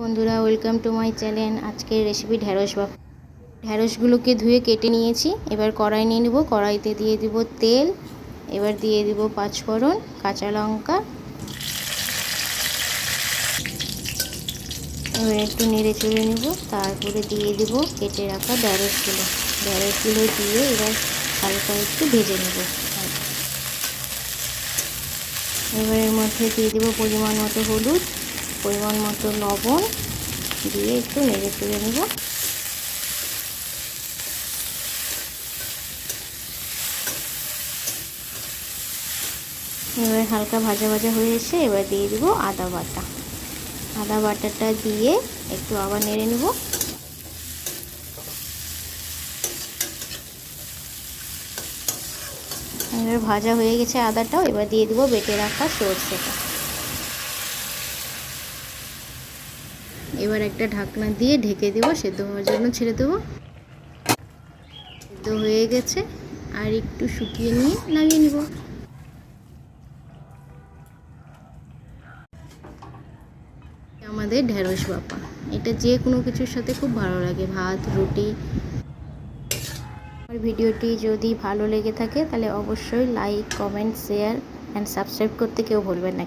বন্ধুরা welcome to my channel আজকের recipe ঢ্যাঁড়স বাপ ঢ্যাঁড়সগুলোকে ধুয়ে কেটে নিয়েছি। এবার কড়াই নিয়ে নেব। কড়াইতে দিয়ে দিব তেল। এবার দিয়ে দিব পাঁচফোড়ন, কাঁচা লঙ্কা। এবার একটু নেড়ে চড়ে নেব। তারপরে দিয়ে দিব কেটে রাখা ঢ্যাঁড়সগুলো ঢ্যাঁড়সগুলো দিয়ে এবার হালকা একটু ভেজে নেব। এবার এর মধ্যে দিয়ে দেবো পরিমাণ মতো হলুদ। পরিমাণ মতো লবণ দিয়ে একটু নেড়ে চড়ে নেব। এবার হালকা ভাজা ভাজা হয়ে এসে এবার দিয়ে দিব আদা বাটা। আদা বাটাটা দিয়ে একটু আবার নেড়ে নেব। এবার ভাজা হয়ে গেছে আদাটাও, এবার দিয়ে দিব বেটে রাখা সর্ষেটা। এবার একটা ঢাকনা দিয়ে ঢেকে দেবো, সেদ্ধ হওয়ার জন্য ছেড়ে দেবো। সেদ্ধ হয়ে গেছে, আর একটু শুকিয়ে নিয়ে নামিয়ে নিব। আমাদের ঢেঁড়স বাপা। এটা যে কোনো কিছুর সাথে খুব ভালো লাগে, ভাত, রুটি। আমার ভিডিওটি যদি ভালো লেগে থাকে, তাহলে অবশ্যই like comment share and subscribe করতে কেউ ভুলবেন না।